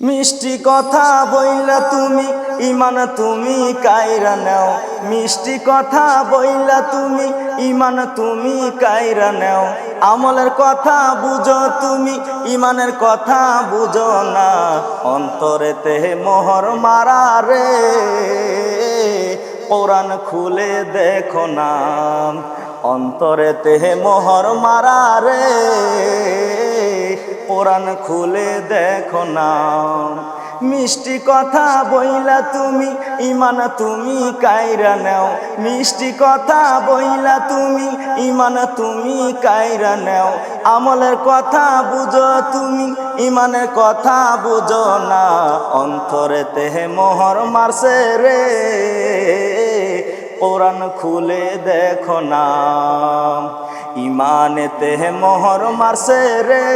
মিষ্টি কথা বইলা তুমি, ইমান তুমি কায়রা নাও। মিষ্টি কথা বইলা তুমি, ইমান তুমি কায়রা নাও। আমলের কথা বুঝো তুমি, ইমানের কথা বুঝো না। অন্তরে অন্তরেতে মোহর মারা রে, কোরআন খুলে দেখো না। অন্তরেতে মোহর মারা রে কোরআন খুলে দেখো না। মিষ্টি কথা বইলা তুমি ইমান তুমি কায়রা নেও। মিষ্টি কথা বইলা তুমি ইমান তুমি কায়রা নেও। আমলের কথা বুঝো তুমি ইমানের কথা বুঝো না। অন্তরেতে মোহর মারছে রে। কোরআন খুলে দেখো না। ইমানেতে মোহর মারছে রে।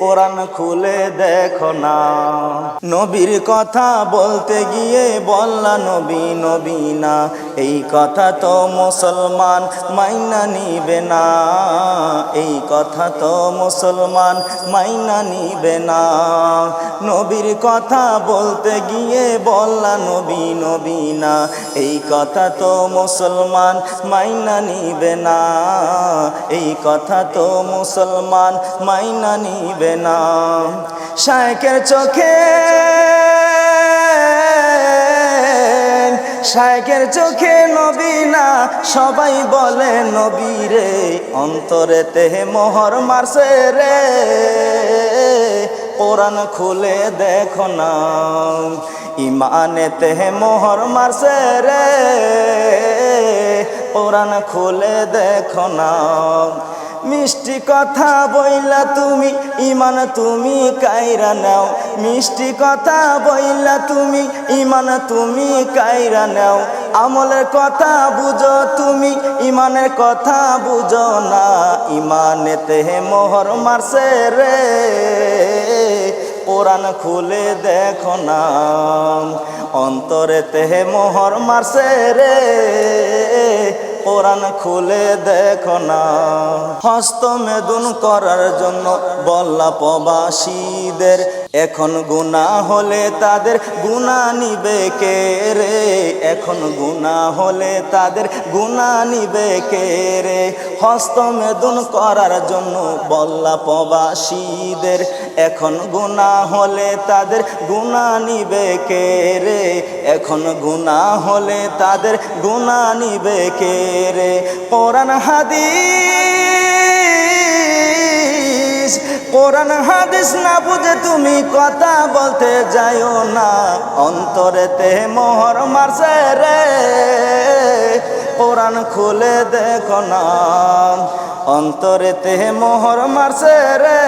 কোরআন খুলে দেখো না। নবীর কথা বলতে গিয়ে বললা, নবী নবী না। এই কথা তো মুসলমান মাইনা নিবে না। এই কথা তো মুসলমান মাইনা নিবে না। নবীর কথা বলতে গিয়ে বললা নবী নবী না। এই কথা তো মুসলমান মাইনা নিবে না। এই কথা তো মুসলমান মাইনা নিবে না। শায়কের চোখে শায়কের চোখে নবী না, সবাই বলে, নবী রে তেহে মোহর মারছে রে। কোরআন খুলে দেখো না ইমানেতে মোহর মারছে রে। কোরআন খুলে দেখো না মিষ্টি কথা বইলা তুমি, ইমান তুমি কায়রা নাও। মিষ্টি কথা বইলা তুমি, ইমান তুমি কায়রা নাও। আমলের কথা বুঝো তুমি, ইমানের কথা বুঝো না। ইমানেতে মোহর মারছে রে। কোরআন খুলে দেখো না। অন্তরেতে মোহর মারছে রে। কোরআন খুলে দেখো না। হস্ত মেদুন করার জন্য বল্লা প্রবাসীদের এখন গুণা হলে তাদের গুণা নিবে কে রে? এখন গুণা হলে তাদের গুণা নিবে কে রে? হস্ত মেদুন করার জন্য বল্লা প্রবাসীদের। এখন গুণা হলে তাদের গুণা নিবে কে রে? এখন গুণা হলে তাদের গুণা নিবে কে রে? কোরআন হাদিস কোরআন হাদিস না বুঝে তুমি কথা বলতে যাইও না। অন্তরেতে মোহর মারছে রে, কোরআন খুলে দেখো না। অন্তরেতে মোহর মারছে রে,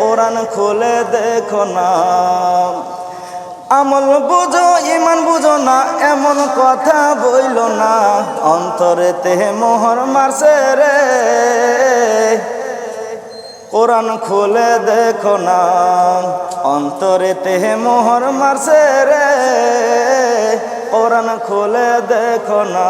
কোরআন খুলে দেখো না। আমল বুঝো, ইমান বুঝো না, এমন কথা বইল না। অন্তরেতে মোহর মারছে রে কোরআন খুলে দেখো না। অন্তরে তেহে মোহর মারছে রে। কোরআন খুলে দেখো না।